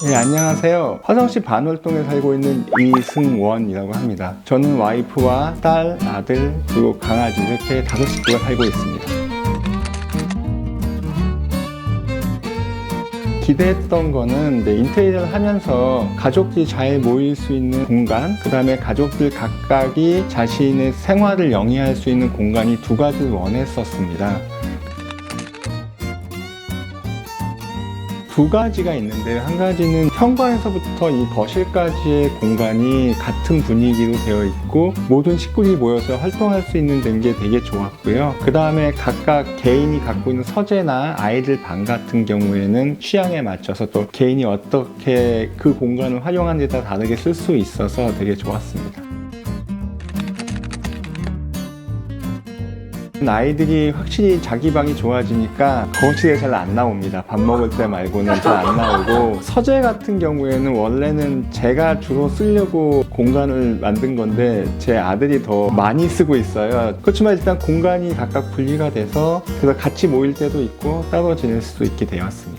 네, 안녕하세요. 화성시 반월동에 살고 있는 이승원이라고 합니다. 저는 와이프와 딸, 아들, 그리고 강아지 이렇게 다섯 식구가 살고 있습니다. 기대했던 거는 이제 인테리어를 하면서 가족들이 잘 모일 수 있는 공간, 그 다음에 가족들 각각이 자신의 생활을 영위할 수 있는 공간이 두 가지를 원했었습니다. 두 가지가 있는데 한 가지는 현관에서부터 이 거실까지의 공간이 같은 분위기로 되어 있고 모든 식구들이 모여서 활동할 수 있는 게 되게 좋았고요. 그 다음에 각각 개인이 갖고 있는 서재나 아이들 방 같은 경우에는 취향에 맞춰서 또 개인이 어떻게 그 공간을 활용하는 데 따라 다르게 쓸 수 있어서 되게 좋았습니다. 아이들이 확실히 자기 방이 좋아지니까 거실에 잘 안 나옵니다. 밥 먹을 때 말고는 잘 안 나오고 서재 같은 경우에는 원래는 제가 주로 쓰려고 공간을 만든 건데 제 아들이 더 많이 쓰고 있어요. 그렇지만 일단 공간이 각각 분리가 돼서 그래서 같이 모일 때도 있고 따로 지낼 수도 있게 되었습니다.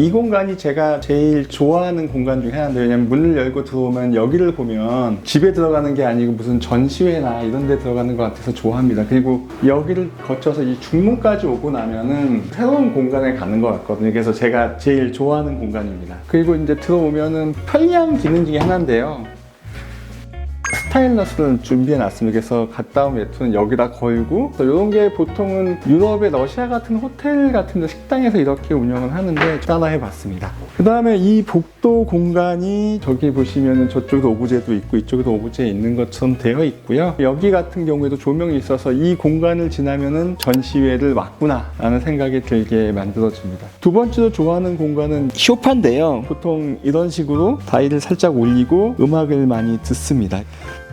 이 공간이 제가 제일 좋아하는 공간 중에 하나인데 왜냐면 문을 열고 들어오면 여기를 보면 집에 들어가는 게 아니고 무슨 전시회나 이런 데 들어가는 것 같아서 좋아합니다. 그리고 여기를 거쳐서 이 중문까지 오고 나면은 새로운 공간에 가는 것 같거든요. 그래서 제가 제일 좋아하는 공간입니다. 그리고 이제 들어오면은 편리한 기능 중에 하나인데요. 스타일러스를 준비해 놨습니다. 그래서 갔다 온 외투는 여기다 걸고 이런 게 보통은 유럽의 러시아 같은 호텔 같은 데 식당에서 이렇게 운영을 하는데 따라해 봤습니다. 그 다음에 이 복도 공간이 저기 보시면은 저쪽에도 오브제도 있고 이쪽에도 오브제 있는 것처럼 되어 있고요. 여기 같은 경우에도 조명이 있어서 이 공간을 지나면은 전시회를 왔구나 라는 생각이 들게 만들어집니다. 두 번째로 좋아하는 공간은 쇼파인데요. 보통 이런 식으로 다이를 살짝 올리고 음악을 많이 듣습니다.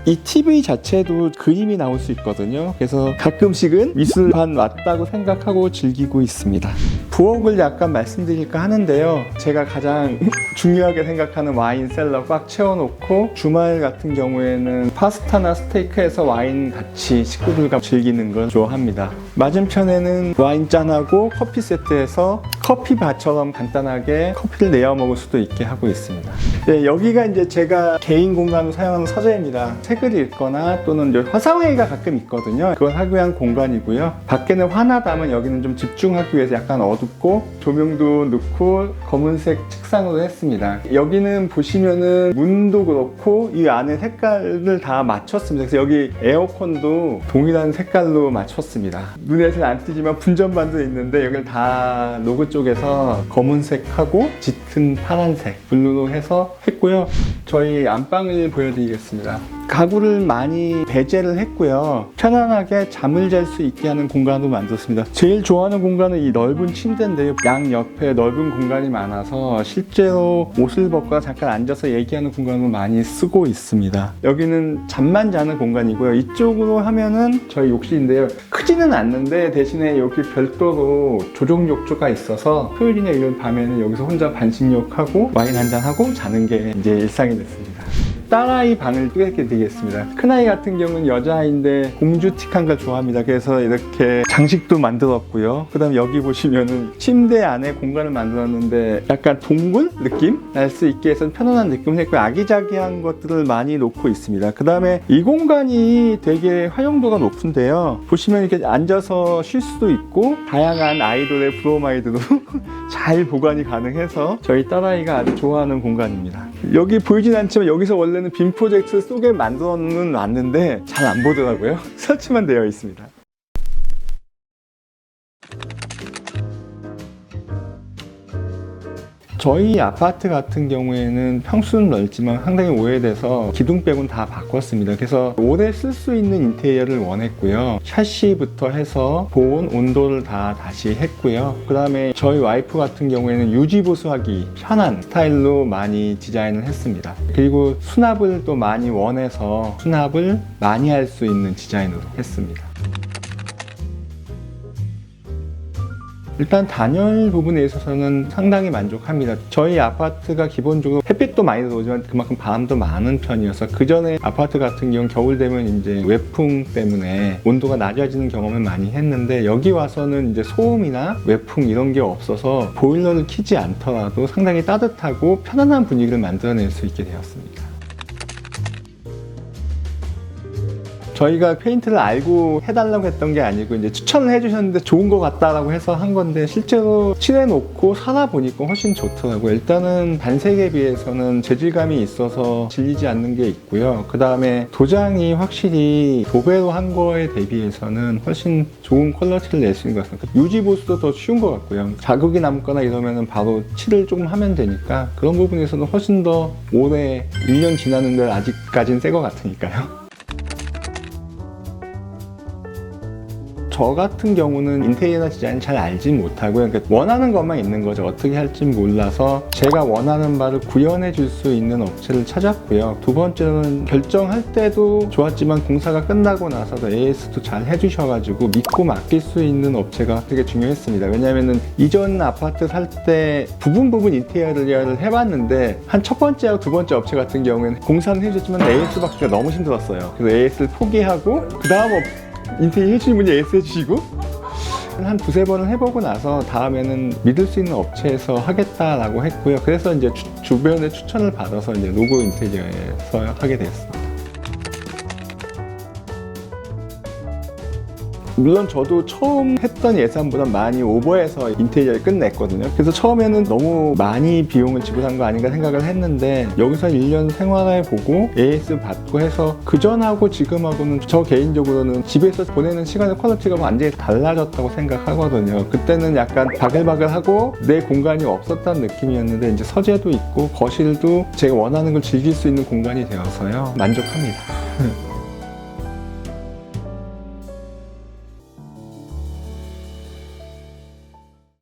이 TV 자체도 그림이 나올 수 있거든요. 그래서 가끔씩은 미술관 왔다고 생각하고 즐기고 있습니다. 부엌을 약간 말씀드릴까 하는데요. 제가 가장 중요하게 생각하는 와인 셀러 꽉 채워놓고 주말 같은 경우에는 파스타나 스테이크에서 와인 같이 식구들과 즐기는 걸 좋아합니다. 맞은편에는 와인 잔하고 커피 세트에서 커피바처럼 간단하게 커피를 내어 먹을 수도 있게 하고 있습니다. 네, 여기가 이제 제가 개인 공간으로 사용하는 서재입니다. 책을 읽거나 또는 화상회의가 가끔 있거든요. 그걸 하기 위한 공간이고요. 밖에는 화나다면 여기는 좀 집중하기 위해서 약간 어둡 고 조명도 넣고 검은색 책상으로 했습니다. 여기는 보시면은 문도 그렇고 이 안에 색깔을 다 맞췄습니다. 그래서 여기 에어컨도 동일한 색깔로 맞췄습니다. 눈에 잘 안 띄지만 분전반도 있는데 여기를 다 로고 쪽에서 검은색하고 짙은 파란색 블루로 해서 했고요. 저희 안방을 보여드리겠습니다. 가구를 많이 배제를 했고요. 편안하게 잠을 잘 수 있게 하는 공간으로 만들었습니다. 제일 좋아하는 공간은 이 넓은 침대인데요. 양 옆에 넓은 공간이 많아서 실제로 옷을 벗거나 잠깐 앉아서 얘기하는 공간으로 많이 쓰고 있습니다. 여기는 잠만 자는 공간이고요. 이쪽으로 하면은 저희 욕실인데요. 크지는 않는데 대신에 여기 별도로 조종 욕조가 있어서 토요일이나 일요일 밤에는 여기서 혼자 반신욕하고 와인 한잔 하고 자는 게 이제 일상이 됐습니다. 딸아이 방을 소개해 드리겠습니다. 큰아이 같은 경우는 여자아이인데 공주틱한 걸 좋아합니다. 그래서 이렇게 장식도 만들었고요. 그 다음에 여기 보시면은 침대 안에 공간을 만들었는데 약간 동굴 느낌 날 수 있게 해서 편안한 느낌을 했고 아기자기한 것들을 많이 놓고 있습니다. 그 다음에 이 공간이 되게 활용도가 높은데요. 보시면 이렇게 앉아서 쉴 수도 있고 다양한 아이돌의 브로마이드로 잘 보관이 가능해서 저희 딸아이가 아주 좋아하는 공간입니다. 여기 보이진 않지만 여기서 원래 는 빔 프로젝트 속에 만들어는 놨는데 잘 안 보더라고요. 설치만 되어 있습니다. 저희 아파트 같은 경우에는 평수는 넓지만 상당히 오래돼서 기둥 빼곤 다 바꿨습니다. 그래서 오래 쓸 수 있는 인테리어를 원했고요. 샤시부터 해서 보온, 온도를 다 다시 했고요. 그 다음에 저희 와이프 같은 경우에는 유지보수하기 편한 스타일로 많이 디자인을 했습니다. 그리고 수납을 또 많이 원해서 수납을 많이 할 수 있는 디자인으로 했습니다. 일단 단열 부분에 있어서는 상당히 만족합니다. 저희 아파트가 기본적으로 햇빛도 많이 들어오지만 그만큼 바람도 많은 편이어서 그 전에 아파트 같은 경우는 겨울 되면 이제 외풍 때문에 온도가 낮아지는 경험을 많이 했는데 여기 와서는 이제 소음이나 외풍 이런 게 없어서 보일러를 켜지 않더라도 상당히 따뜻하고 편안한 분위기를 만들어낼 수 있게 되었습니다. 저희가 페인트를 알고 해달라고 했던 게 아니고 이제 추천을 해주셨는데 좋은 것 같다라고 해서 한 건데 실제로 칠해놓고 살아보니까 훨씬 좋더라고요. 일단은 반색에 비해서는 재질감이 있어서 질리지 않는 게 있고요. 그 다음에 도장이 확실히 도배로 한 거에 대비해서는 훨씬 좋은 퀄러티를 낼 수 있는 것 같습니다. 유지 보수도 더 쉬운 것 같고요. 자국이 남거나 이러면은 바로 칠을 조금 하면 되니까 그런 부분에서는 훨씬 더 오래 1년 지났는데 아직까지는 새것 같으니까요. 저 같은 경우는 인테리어나 디자인 잘 알지 못하고요. 그러니까 원하는 것만 있는 거죠. 어떻게 할지 몰라서 제가 원하는 바를 구현해 줄 수 있는 업체를 찾았고요. 두 번째는 결정할 때도 좋았지만 공사가 끝나고 나서도 AS도 잘 해주셔가지고 믿고 맡길 수 있는 업체가 되게 중요했습니다. 왜냐면은 이전 아파트 살 때 부분 부분 인테리어를 해봤는데 한 첫 번째하고 두 번째 업체 같은 경우에는 공사는 해줬지만 AS 받기가 너무 힘들었어요. 그래서 AS를 포기하고 그 다음 업 분이 AS 해주시고 한 두세 번을 해보고 나서 다음에는 믿을 수 있는 업체에서 하겠다라고 했고요. 그래서 이제 주, 주변의 추천을 받아서 이제 로고 인테리어에서 하게 됐습니다. 물론 저도 처음 했던 예산보다 많이 오버해서 인테리어를 끝냈거든요. 그래서 처음에는 너무 많이 비용을 지불한 거 아닌가 생각을 했는데 여기서 1년 생활해 보고 AS 받고 해서 그전하고 지금하고는 저 개인적으로는 집에서 보내는 시간의 퀄리티가 완전히 달라졌다고 생각하거든요. 그때는 약간 바글바글하고 내 공간이 없었다는 느낌이었는데 이제 서재도 있고 거실도 제가 원하는 걸 즐길 수 있는 공간이 되어서요. 만족합니다.